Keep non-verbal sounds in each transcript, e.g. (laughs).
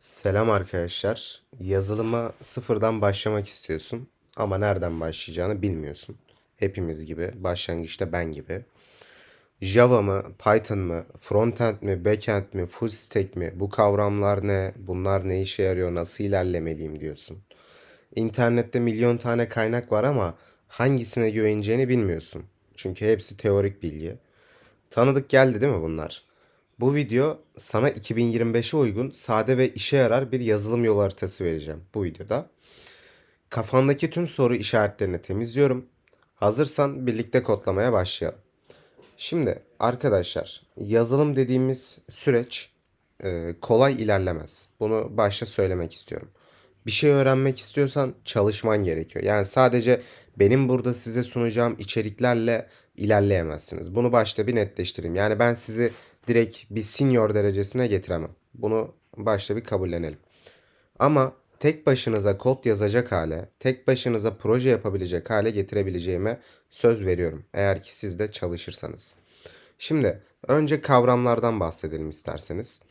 Selam arkadaşlar. Yazılıma sıfırdan başlamak istiyorsun ama nereden başlayacağını bilmiyorsun. Hepimiz gibi, başlangıçta ben gibi. Java mı, Python mı, frontend mi, backend mi, full stack mi, bu kavramlar ne, bunlar ne işe yarıyor, nasıl ilerlemeliyim diyorsun. İnternette milyon tane kaynak var ama hangisine güveneceğini bilmiyorsun. Çünkü hepsi teorik bilgi. Tanıdık geldi değil mi bunlar? Bu video sana 2025'e uygun sade ve işe yarar bir yazılım yolu haritası vereceğim bu videoda. Kafandaki tüm soru işaretlerini temizliyorum. Hazırsan birlikte kodlamaya başlayalım. Şimdi arkadaşlar yazılım dediğimiz süreç e, kolay ilerlemez. Bunu başta söylemek istiyorum. Bir şey öğrenmek istiyorsan çalışman gerekiyor. Yani sadece benim burada size sunacağım içeriklerle ilerleyemezsiniz. Bunu başta bir netleştireyim. Yani ben sizi direkt bir senior derecesine getiremem. Bunu başta bir kabullenelim. Ama tek başınıza kod yazacak hale, tek başınıza proje yapabilecek hale getirebileceğime söz veriyorum. Eğer ki siz de çalışırsanız. Şimdi önce kavramlardan bahsedelim isterseniz.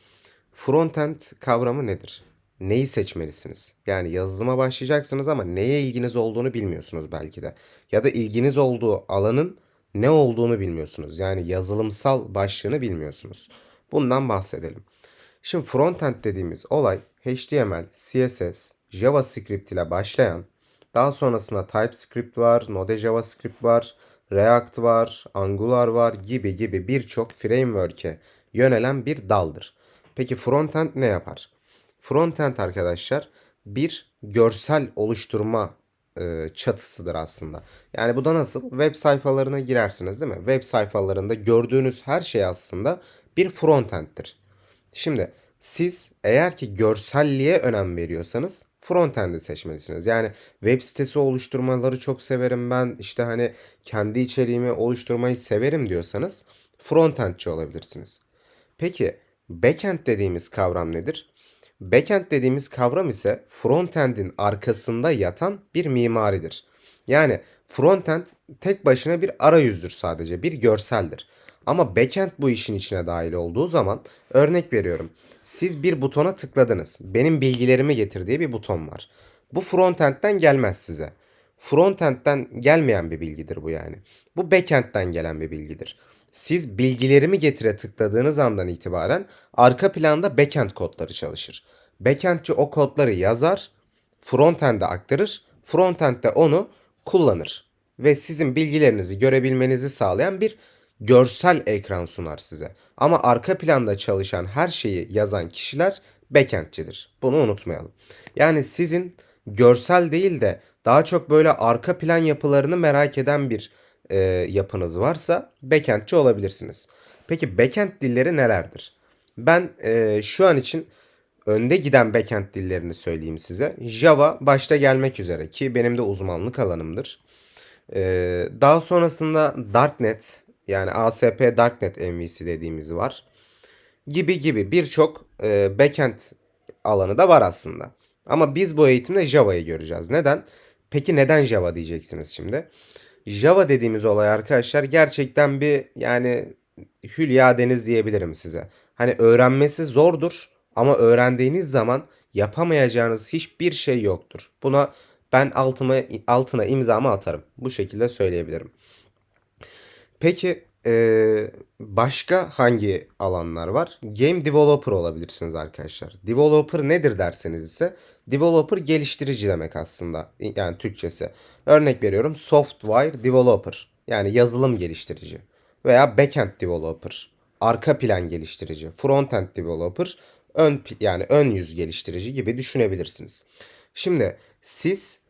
Frontend kavramı nedir? Neyi seçmelisiniz? Yani yazılıma başlayacaksınız ama neye ilginiz olduğunu bilmiyorsunuz belki de. Ya da ilginiz olduğu alanın ne olduğunu bilmiyorsunuz. Yani yazılımsal başlığını bilmiyorsunuz. Bundan bahsedelim. Şimdi frontend dediğimiz olay HTML, CSS, JavaScript ile başlayan, daha sonrasında TypeScript var, Node JavaScript var, React var, Angular var gibi gibi birçok framework'e yönelen bir daldır. Peki frontend ne yapar? Frontend arkadaşlar bir görsel oluşturma e, çatısıdır aslında. Yani bu da nasıl? Web sayfalarına girersiniz değil mi? Web sayfalarında gördüğünüz her şey aslında bir frontend'tir. Şimdi siz eğer ki görselliğe önem veriyorsanız frontend'i seçmelisiniz. Yani web sitesi oluşturmaları çok severim ben. İşte hani kendi içeriğimi oluşturmayı severim diyorsanız frontendçi olabilirsiniz. Peki backend dediğimiz kavram nedir? Backend dediğimiz kavram ise frontend'in arkasında yatan bir mimaridir. Yani frontend tek başına bir arayüzdür sadece, bir görseldir. Ama backend bu işin içine dahil olduğu zaman örnek veriyorum. Siz bir butona tıkladınız. Benim bilgilerimi getir diye bir buton var. Bu frontend'den gelmez size. Frontend'den gelmeyen bir bilgidir bu yani. Bu backend'den gelen bir bilgidir. Siz bilgilerimi getire tıkladığınız andan itibaren arka planda backend kodları çalışır. Backend'ci o kodları yazar, frontend'e aktarır, frontend de onu kullanır ve sizin bilgilerinizi görebilmenizi sağlayan bir görsel ekran sunar size. Ama arka planda çalışan her şeyi yazan kişiler backend'cidir. Bunu unutmayalım. Yani sizin görsel değil de daha çok böyle arka plan yapılarını merak eden bir e, yapınız varsa backendçi olabilirsiniz. Peki backend dilleri nelerdir? Ben e, şu an için önde giden backend dillerini söyleyeyim size. Java başta gelmek üzere ki benim de uzmanlık alanımdır. E, daha sonrasında Darknet yani ASP Darknet MVC dediğimiz var. Gibi gibi birçok e, backend alanı da var aslında. Ama biz bu eğitimde Java'yı göreceğiz. Neden? Peki neden Java diyeceksiniz şimdi? Java dediğimiz olay arkadaşlar gerçekten bir yani hülya deniz diyebilirim size. Hani öğrenmesi zordur ama öğrendiğiniz zaman yapamayacağınız hiçbir şey yoktur. Buna ben altıma, altına imzamı atarım. Bu şekilde söyleyebilirim. Peki eee, başka hangi alanlar var? Game developer olabilirsiniz arkadaşlar. Developer nedir derseniz ise developer geliştirici demek aslında. Yani Türkçesi. Örnek veriyorum software developer yani yazılım geliştirici veya backend developer arka plan geliştirici, frontend developer ön yani ön yüz geliştirici gibi düşünebilirsiniz. Şimdi siz ee,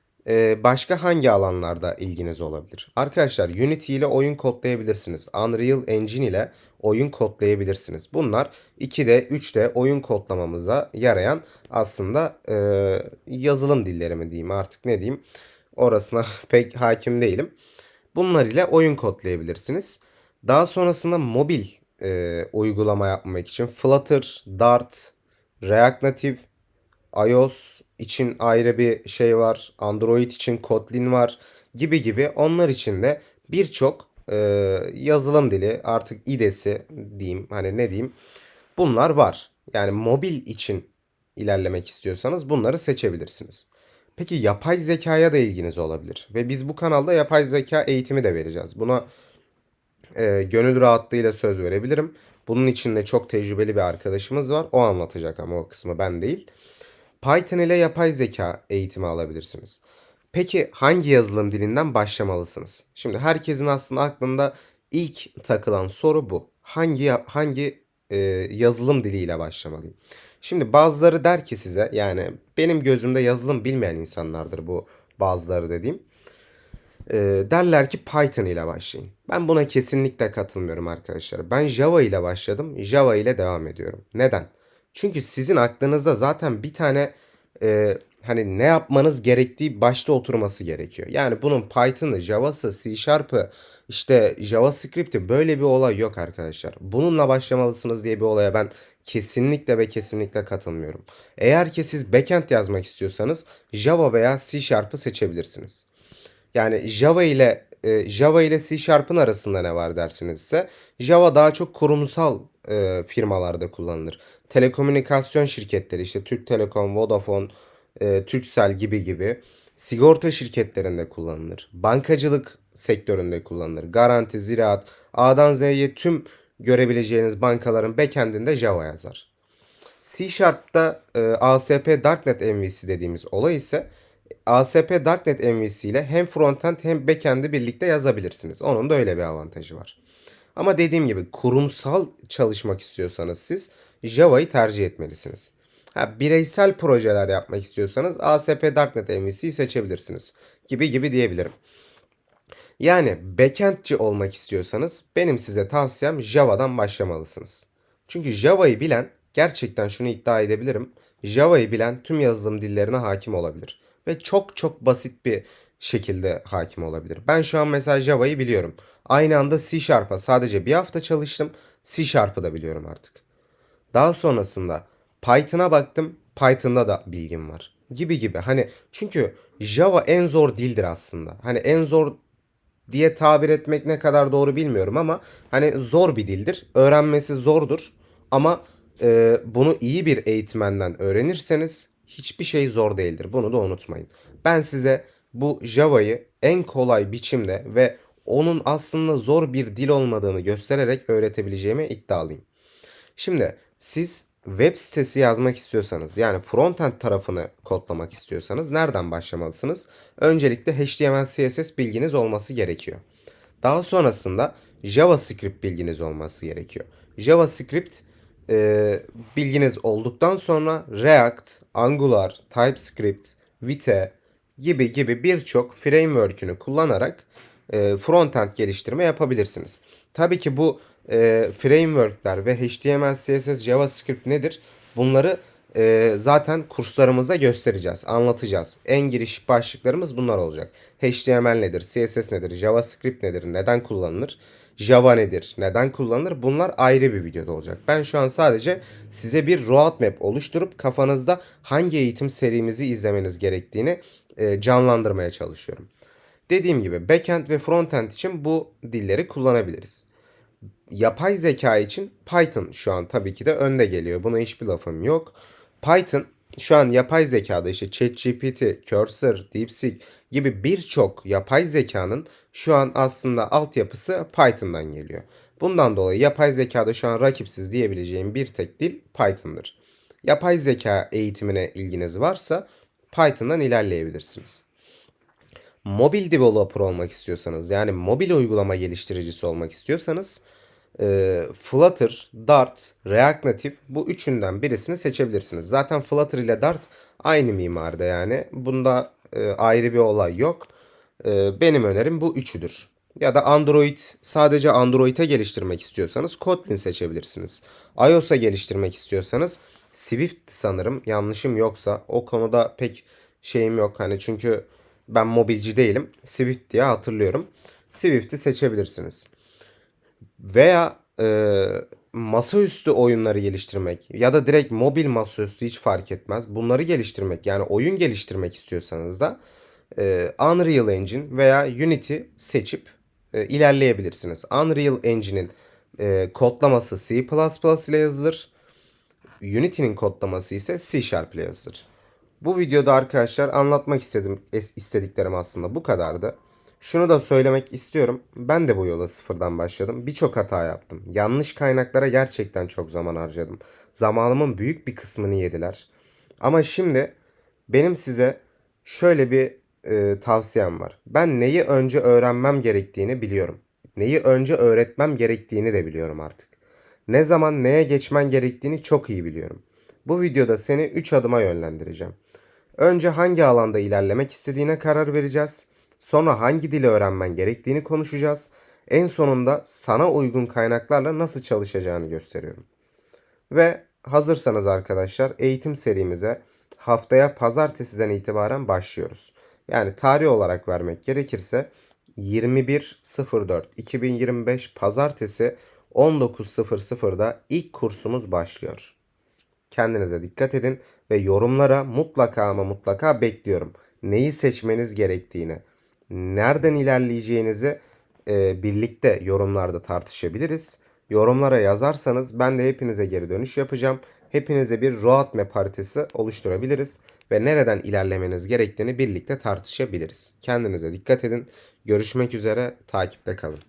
başka hangi alanlarda ilginiz olabilir? Arkadaşlar Unity ile oyun kodlayabilirsiniz. Unreal Engine ile oyun kodlayabilirsiniz. Bunlar 2D, 3D oyun kodlamamıza yarayan aslında e, yazılım dilleri mi diyeyim artık ne diyeyim. Orasına (laughs) pek hakim değilim. Bunlar ile oyun kodlayabilirsiniz. Daha sonrasında mobil e, uygulama yapmak için Flutter, Dart, React Native iOS için ayrı bir şey var. Android için Kotlin var gibi gibi. Onlar için de birçok e, yazılım dili artık IDE'si diyeyim hani ne diyeyim bunlar var. Yani mobil için ilerlemek istiyorsanız bunları seçebilirsiniz. Peki yapay zekaya da ilginiz olabilir ve biz bu kanalda yapay zeka eğitimi de vereceğiz. Buna e, gönül rahatlığıyla söz verebilirim. Bunun için de çok tecrübeli bir arkadaşımız var. O anlatacak ama o kısmı ben değil. Python ile yapay zeka eğitimi alabilirsiniz. Peki hangi yazılım dilinden başlamalısınız? Şimdi herkesin aslında aklında ilk takılan soru bu. Hangi hangi e, yazılım diliyle başlamalıyım? Şimdi bazıları der ki size yani benim gözümde yazılım bilmeyen insanlardır bu bazıları dediğim. E, derler ki Python ile başlayın. Ben buna kesinlikle katılmıyorum arkadaşlar. Ben Java ile başladım. Java ile devam ediyorum. Neden? Çünkü sizin aklınızda zaten bir tane e, hani ne yapmanız gerektiği başta oturması gerekiyor. Yani bunun Python'ı, Java'sı, C Sharp'ı, işte JavaScript'i böyle bir olay yok arkadaşlar. Bununla başlamalısınız diye bir olaya ben kesinlikle ve kesinlikle katılmıyorum. Eğer ki siz backend yazmak istiyorsanız Java veya C Sharp'ı seçebilirsiniz. Yani Java ile e, Java ile C Sharp'ın arasında ne var dersiniz ise Java daha çok kurumsal e, firmalarda kullanılır. Telekomünikasyon şirketleri işte Türk Telekom, Vodafone, e, Turkcell gibi gibi sigorta şirketlerinde kullanılır. Bankacılık sektöründe kullanılır. Garanti, ziraat, A'dan Z'ye tüm görebileceğiniz bankaların backend'inde Java yazar. C Sharp'ta e, ASP Darknet MVC dediğimiz olay ise ASP Darknet MVC ile hem frontend hem backend'i birlikte yazabilirsiniz. Onun da öyle bir avantajı var. Ama dediğim gibi kurumsal çalışmak istiyorsanız siz Java'yı tercih etmelisiniz. Ha, bireysel projeler yapmak istiyorsanız ASP Darknet MVC'yi seçebilirsiniz. Gibi gibi diyebilirim. Yani backendçi olmak istiyorsanız benim size tavsiyem Java'dan başlamalısınız. Çünkü Java'yı bilen gerçekten şunu iddia edebilirim. Java'yı bilen tüm yazılım dillerine hakim olabilir. Ve çok çok basit bir şekilde hakim olabilir. Ben şu an mesela Java'yı biliyorum. Aynı anda C Sharp'a sadece bir hafta çalıştım. C Sharp'ı da biliyorum artık. Daha sonrasında Python'a baktım. Python'da da bilgim var. Gibi gibi. Hani çünkü Java en zor dildir aslında. Hani en zor diye tabir etmek ne kadar doğru bilmiyorum ama hani zor bir dildir. Öğrenmesi zordur ama e, bunu iyi bir eğitmenden öğrenirseniz hiçbir şey zor değildir. Bunu da unutmayın. Ben size bu Java'yı en kolay biçimde ve onun aslında zor bir dil olmadığını göstererek öğretebileceğime iddialıyım. Şimdi siz web sitesi yazmak istiyorsanız yani frontend tarafını kodlamak istiyorsanız nereden başlamalısınız? Öncelikle HTML CSS bilginiz olması gerekiyor. Daha sonrasında JavaScript bilginiz olması gerekiyor. JavaScript e, bilginiz olduktan sonra React, Angular, TypeScript, Vite gibi gibi birçok framework'ünü kullanarak e, frontend geliştirme yapabilirsiniz. Tabii ki bu e, framework'ler ve HTML, CSS, JavaScript nedir? Bunları e, zaten kurslarımızda göstereceğiz, anlatacağız. En giriş başlıklarımız bunlar olacak. HTML nedir, CSS nedir, JavaScript nedir, neden kullanılır, Java nedir, neden kullanılır? Bunlar ayrı bir videoda olacak. Ben şu an sadece size bir roadmap oluşturup kafanızda hangi eğitim serimizi izlemeniz gerektiğini e, canlandırmaya çalışıyorum. Dediğim gibi backend ve frontend için bu dilleri kullanabiliriz. Yapay zeka için Python şu an tabii ki de önde geliyor. Buna hiçbir lafım yok. Python şu an yapay zekada işte ChatGPT, Cursor, DeepSeek gibi birçok yapay zekanın şu an aslında altyapısı Python'dan geliyor. Bundan dolayı yapay zekada şu an rakipsiz diyebileceğim bir tek dil Python'dır. Yapay zeka eğitimine ilginiz varsa Python'dan ilerleyebilirsiniz. Mobil developer olmak istiyorsanız yani mobil uygulama geliştiricisi olmak istiyorsanız e, Flutter, Dart, React Native bu üçünden birisini seçebilirsiniz. Zaten Flutter ile Dart aynı mimarda yani. Bunda e, ayrı bir olay yok. E, benim önerim bu üçüdür. Ya da Android sadece Android'e geliştirmek istiyorsanız Kotlin seçebilirsiniz. iOS'a geliştirmek istiyorsanız Swift sanırım yanlışım yoksa o konuda pek şeyim yok. Hani çünkü ben mobilci değilim. Swift diye hatırlıyorum. Swift'i seçebilirsiniz. Veya e, masaüstü oyunları geliştirmek ya da direkt mobil masaüstü hiç fark etmez. Bunları geliştirmek yani oyun geliştirmek istiyorsanız da e, Unreal Engine veya Unity seçip e, ilerleyebilirsiniz. Unreal Engine'in e, kodlaması C++ ile yazılır. Unity'nin kodlaması ise C Sharp ile yazılır. Bu videoda arkadaşlar anlatmak istedim istediklerim aslında bu kadardı. Şunu da söylemek istiyorum. Ben de bu yola sıfırdan başladım. Birçok hata yaptım. Yanlış kaynaklara gerçekten çok zaman harcadım. Zamanımın büyük bir kısmını yediler. Ama şimdi benim size şöyle bir e, tavsiyem var. Ben neyi önce öğrenmem gerektiğini biliyorum. Neyi önce öğretmem gerektiğini de biliyorum artık. Ne zaman neye geçmen gerektiğini çok iyi biliyorum. Bu videoda seni 3 adıma yönlendireceğim. Önce hangi alanda ilerlemek istediğine karar vereceğiz. Sonra hangi dili öğrenmen gerektiğini konuşacağız. En sonunda sana uygun kaynaklarla nasıl çalışacağını gösteriyorum. Ve hazırsanız arkadaşlar eğitim serimize haftaya pazartesiden itibaren başlıyoruz. Yani tarih olarak vermek gerekirse 21.04.2025 pazartesi 19.00'da ilk kursumuz başlıyor. Kendinize dikkat edin ve yorumlara mutlaka ama mutlaka bekliyorum. Neyi seçmeniz gerektiğini, nereden ilerleyeceğinizi e, birlikte yorumlarda tartışabiliriz. Yorumlara yazarsanız ben de hepinize geri dönüş yapacağım. Hepinize bir roadmap haritası oluşturabiliriz ve nereden ilerlemeniz gerektiğini birlikte tartışabiliriz. Kendinize dikkat edin. Görüşmek üzere, takipte kalın.